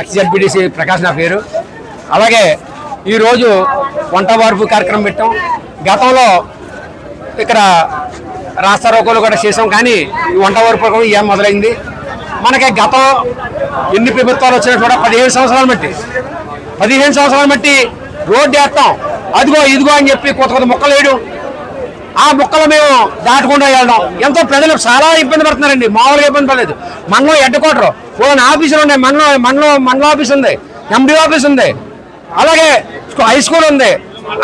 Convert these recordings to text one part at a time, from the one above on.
ఎక్స్జెడ్బిడిసి ప్రకాష్ నా పేరు. అలాగే ఈరోజు వంట వార్పు కార్యక్రమం పెట్టాం. గతంలో ఇక్కడ రాష్ట్ర కూడా చేసాం కానీ వంట వార్పు ఏం మొదలైంది? మనకి గతం ఎన్ని ప్రభుత్వాలు వచ్చినా కూడా పదిహేను సంవత్సరాలు బట్టి పదిహేను సంవత్సరాలు బట్టి రోడ్డు వేస్తాం. అదిగో ఇదిగో అని చెప్పి కొత్త కొత్త మొక్కలు వేయడం ఆ మొక్కలు మేము దాటకుండా వెళ్ళడం. ఎంతో ప్రజలు చాలా ఇబ్బంది పడుతున్నారండి. మామూలుగా ఇబ్బంది పడలేదు. మండలం హెడ్ క్వార్టర్. పోనీ ఆఫీసులు ఉన్నాయి. మండలం మండలం మండల ఆఫీస్ ఉంది. ఎండి ఆఫీస్ ఉంది. అలాగే హై స్కూల్ ఉంది.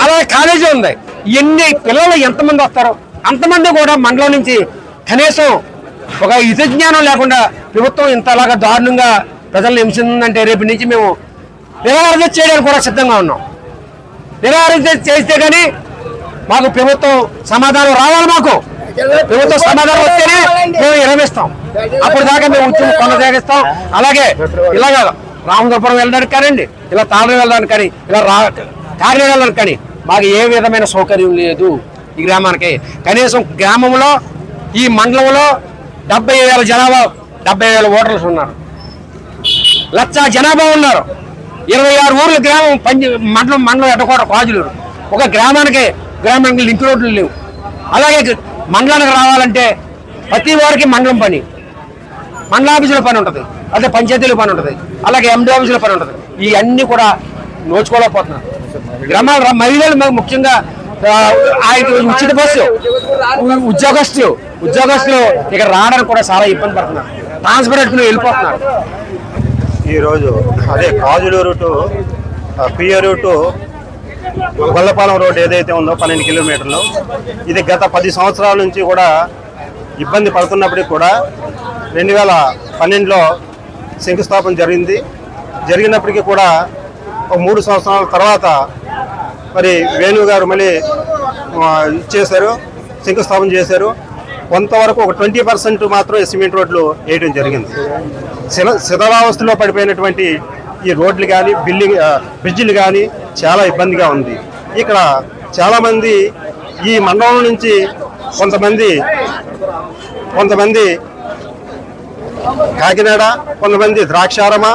అలాగే కాలేజీ ఉంది. ఎన్ని పిల్లలు ఎంతమంది వస్తారు? అంతమంది కూడా మండలం నుంచి కనీసం ఒక ఇత జ్ఞానం లేకుండా ప్రభుత్వం ఇంతలాగా దారుణంగా ప్రజలను హింసిందంటే రేపు నుంచి మేము నిరాహార చేయడానికి కూడా సిద్ధంగా ఉన్నాం. నిరాహారం చేస్తే కానీ మాకు ప్రభుత్వం సమాధానం రావాలి మాకు. ప్రభుత్వం సమాధానం వస్తేనే మేము విరమిస్తాం అప్పుడు దాకా మేము ఉద్యమం కొనసాగిస్తాం. అలాగే ఇలాగ రామగోపురం వెళ్ళడానికి కానివ్వండి ఇలా తాళం వెళ్ళడానికి కానీ ఇలా రా కార్యం వెళ్ళడానికి కానీ మాకు ఏ విధమైన సౌకర్యం లేదు ఈ గ్రామానికి. కనీసం గ్రామంలో ఈ మండలంలో డెబ్బై వేల జనాభా డెబ్బై వేల ఓటర్లు ఉన్నారు. లక్ష జనాభా ఉన్నారు. ఇరవై ఆరు ఊర్ల గ్రామం పంచి మండలం మండలం ఎట్టకోట కాజులూరు. ఒక గ్రామానికి గ్రామానికి లింక్ రోడ్లు లేవు. అలాగే మండలానికి రావాలంటే ప్రతి వారికి మండలం పని. మండల ఆఫీసులో పని ఉంటుంది. అదే పంచాయతీలో పని ఉంటుంది. అలాగే ఎండి ఆఫీసులో పని ఉంటుంది. ఇవన్నీ కూడా నోచుకోలేకపోతున్నారు గ్రామాల మహిళలు ముఖ్యంగా ఆ, ఆయన ఉచిత బస్సు. ఉద్యోగస్తులు. ఉద్యోగస్తులు ఇక్కడ రావడానికి కూడా చాలా ఇబ్బంది పడుతున్నారు. ట్రాన్స్ఫర్ పెట్టుకుని వెళ్ళిపోతున్నారు. ఈరోజు అదే కాజులూరు టు ఆ, టు గొల్లపాలెం రోడ్డు ఏదైతే ఉందో పన్నెండు కిలోమీటర్లు. ఇది గత పది సంవత్సరాల నుంచి కూడా ఇబ్బంది పడుతున్నప్పటికీ కూడా రెండు వేల పన్నెండులో శంకుస్థాపన జరిగింది. జరిగినప్పటికీ కూడా ఒక మూడు సంవత్సరాల తర్వాత మరి వేణు గారు మళ్ళీ ఇచ్చేశారు శంకుస్థాపన చేశారు. కొంతవరకు ఒక ట్వంటీ పర్సెంట్ మాత్రం సిమెంట్ రోడ్లు వేయడం జరిగింది. శిథ శిథిలావస్థలో పడిపోయినటువంటి ఈ రోడ్లు కానీ బిల్డింగ్ బ్రిడ్జిలు కానీ చాలా ఇబ్బందిగా ఉంది. ఇక్కడ చాలామంది ఈ మండలం నుంచి కొంతమంది కొంతమంది కాకినాడ కొంతమంది ద్రాక్షారమ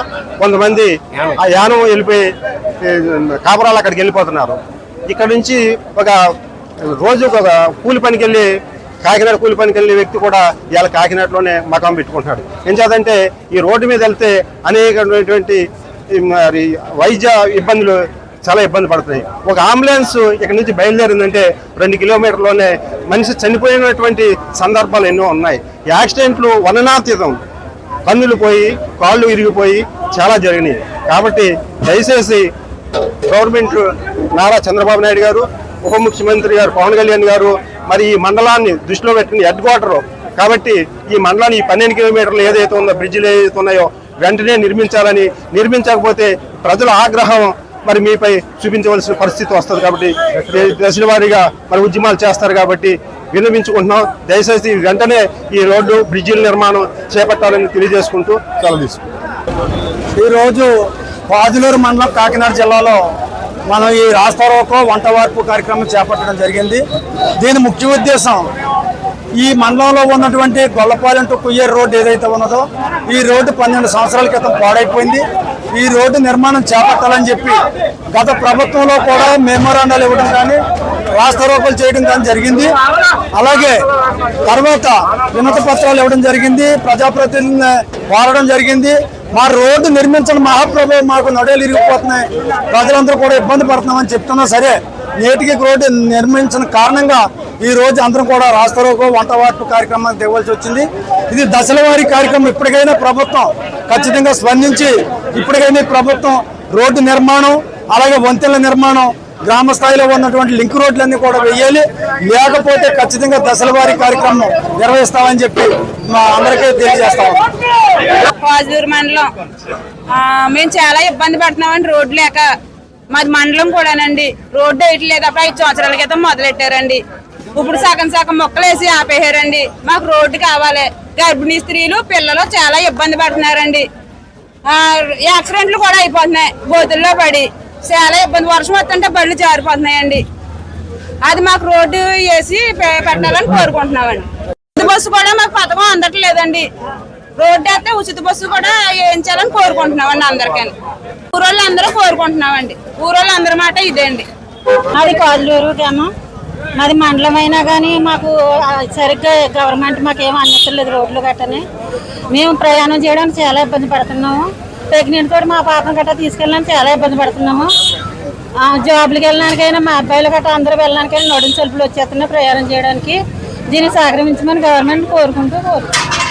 కొంతమంది ఆ యానం వెళ్ళిపోయి కాపురాలు అక్కడికి వెళ్ళిపోతున్నారు. ఇక్కడ నుంచి ఒక రోజు ఒక కూలి పనికి వెళ్ళి కాకినాడ కూలి పనికి వెళ్ళే వ్యక్తి కూడా ఇవాళ కాకినాడలోనే మకాం పెట్టుకుంటున్నాడు. ఏం చేద్దంటే ఈ రోడ్డు మీద వెళ్తే అనేకమైనటువంటి మరి వైద్య ఇబ్బందులు చాలా ఇబ్బంది పడుతున్నాయి. ఒక అంబులెన్స్ ఇక్కడ నుంచి బయలుదేరిందంటే రెండు కిలోమీటర్లోనే మనిషి చనిపోయినటువంటి సందర్భాలు ఎన్నో ఉన్నాయి. యాక్సిడెంట్లు వర్ణనాతీతం కన్నులు పోయి కాళ్ళు విరిగిపోయి చాలా జరిగినాయి. కాబట్టి దయచేసి గవర్నమెంట్ నారా చంద్రబాబు నాయుడు గారు ఉప ముఖ్యమంత్రి గారు పవన్ కళ్యాణ్ గారు మరి ఈ మండలాన్ని దృష్టిలో పెట్టిన హెడ్ క్వార్టర్. కాబట్టి ఈ మండలాన్ని ఈ పన్నెండు కిలోమీటర్లు ఏదైతే ఉందో బ్రిడ్జిలు ఏదైతే ఉన్నాయో వెంటనే నిర్మించాలని నిర్మించకపోతే ప్రజల ఆగ్రహం మరి మీపై చూపించవలసిన పరిస్థితి వస్తుంది కాబట్టి దశల వారీగా మరి ఉద్యమాలు చేస్తారు కాబట్టి విన్నవించుకుంటున్నాం. దయచేసి వెంటనే ఈ రోడ్డు బ్రిడ్జిల నిర్మాణం చేపట్టాలని తెలియజేసుకుంటూ సెలవు ఈరోజు పాదులూరు మండలం కాకినాడ జిల్లాలో మనం ఈ రాస్తారోకో వంట వార్పు కార్యక్రమం చేపట్టడం జరిగింది. దీని ముఖ్య ఉద్దేశం ఈ మండలంలో ఉన్నటువంటి గొల్లపాలెం టు కుయ్యేరు రోడ్డు ఏదైతే ఉన్నదో ఈ రోడ్డు పన్నెండు సంవత్సరాల క్రితం పాడైపోయింది. ఈ రోడ్డు నిర్మాణం చేపట్టాలని చెప్పి గత ప్రభుత్వంలో కూడా మెమోరాండాలు ఇవ్వడం కానీ రాస్తారోకలు చేయడం కానీ జరిగింది. అలాగే తర్వాత వినత పత్రాలు ఇవ్వడం జరిగింది ప్రజాప్రతినిధిని కోరడం జరిగింది. మా రోడ్డు నిర్మించిన మహాప్రభు మాకు నడేలు ఇరిగిపోతున్నాయి. ప్రజలందరూ కూడా ఇబ్బంది పడుతున్నామని చెప్తున్నా సరే నేటికి రోడ్డు నిర్మించిన కారణంగా ఈ రోజు అందరం కూడా రాస్తారోకో వంట వార్పు కార్యక్రమానికి దిగవలసి వచ్చింది. ఇది దశల వారీ కార్యక్రమం. ఇప్పటికైనా ప్రభుత్వం ఖచ్చితంగా స్పందించి ఇప్పటికైనా ప్రభుత్వం రోడ్డు నిర్మాణం అలాగే వంతెనల నిర్మాణం గ్రామ స్థాయిలో ఉన్నటువంటి లింక్ రోడ్లన్నీ కూడా వేయాలి. లేకపోతే ఖచ్చితంగా దశల వారీ కార్యక్రమం నిర్వహిస్తామని చెప్పి మా అందరికీ తెలియజేస్తాం పాజూరు మండలం. మేము చాలా ఇబ్బంది పడుతున్నామండి రోడ్డు లేక. మాది మండలం కూడానండి. రోడ్డు వేయట్లేదు. అప్పుడు ఐదు సంవత్సరాల క్రితం మొదలెట్టారండి. ఇప్పుడు సగం సగం మొక్కలు వేసి ఆపేయారండి మాకు రోడ్డు కావాలి. గర్భిణీ స్త్రీలు పిల్లలు చాలా ఇబ్బంది పడుతున్నారండి. యాక్సిడెంట్లు కూడా అయిపోతున్నాయి. గోతుల్లో పడి చాలా ఇబ్బంది. వర్షం వస్తుంటే బళ్ళు జారిపోతున్నాయండి. అది మాకు రోడ్డు వేసి పెట్టాలని కోరుకుంటున్నామండి. ఉచిత బస్సు కూడా మాకు పథకం అందట్లేదండి. రోడ్డు అయితే ఉచిత బస్సు కూడా వేయించాలని కోరుకుంటున్నామండి అందరికీ ఊరోళ్ళు అందరూ కోరుకుంటున్నామండి. ఊరోళ్ళు అందరి మాట ఇదే అండి. అది కాదులూరు గ్రామం. మాది మండలం అయినా కానీ మాకు సరిగ్గా గవర్నమెంట్ మాకు ఏం అందించలేదు రోడ్లు గట్టని. మేము ప్రయాణం చేయడానికి చాలా ఇబ్బంది పడుతున్నాము. ప్రెగ్నెంట్ తోటి మా పాపను గట్టా తీసుకెళ్ళడానికి చాలా ఇబ్బంది పడుతున్నాము. జాబ్లకి జాబ్లకు వెళ్ళడానికైనా మా అబ్బాయిలు గట్రా అందరూ వెళ్ళడానికైనా నడుము సలుపులు వచ్చేస్తున్నాయి ప్రయాణం చేయడానికి. దీన్ని సహకరించమని గవర్నమెంట్ కోరుకుంటూ కోరుతున్నాం.